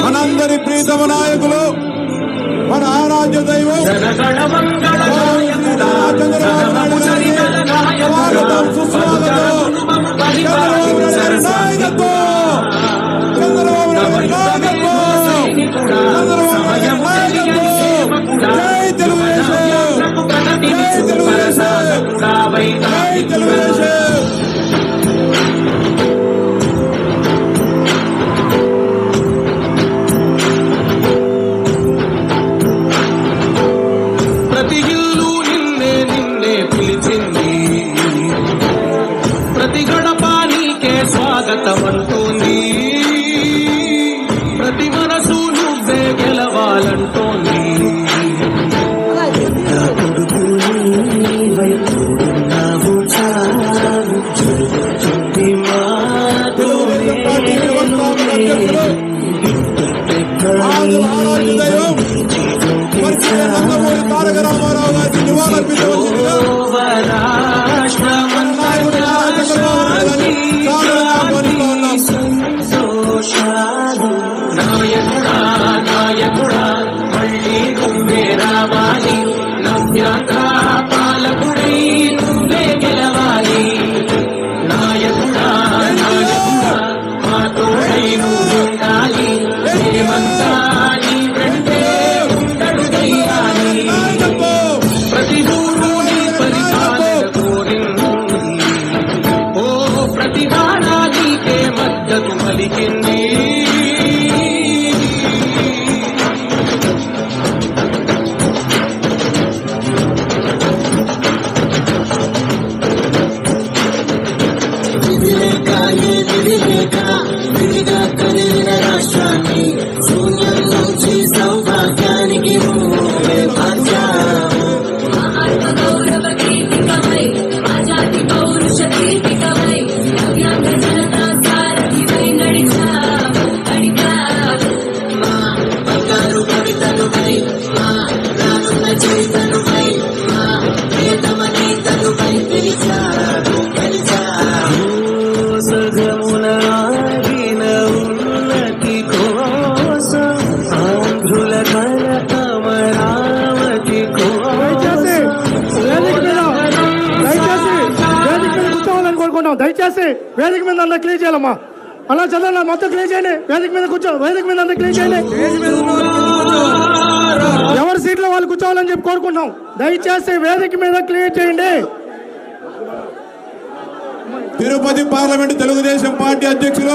మనందరి ప్రీతమ నాయకులు మన ఆరాధ్య దైవం చంద్రబాబు నాయుడు గారికి స్వాగతం సుస్వాగతం చంద్రబాబు నాయుడు గారి నాయకత్వం చంద్రబాబు నాయుడు నాయకత్వం చంద్రబాబు నాయుడు నాయకత్వం జై తెలుగుదేశం జై తెలుగుదేశం జై తెలుగుదేశం స్వాగతం making వేదిక మీద అందరు క్లియర్ చేయాలమ్మా. అలా చదవండి మొత్తం క్లియర్ చేయండి. వేదిక మీద కూర్చో వేదిక మీద అందరు క్లియర్ చేయండి. ఎవరి సీట్లో వాళ్ళు కూర్చోవాలని చెప్పి కోరుకుంటాం దయచేసి వేదిక మీద క్లియర్ చేయండి. తిరుపతి పార్లమెంట్ తెలుగుదేశం పార్టీ అధ్యక్షులు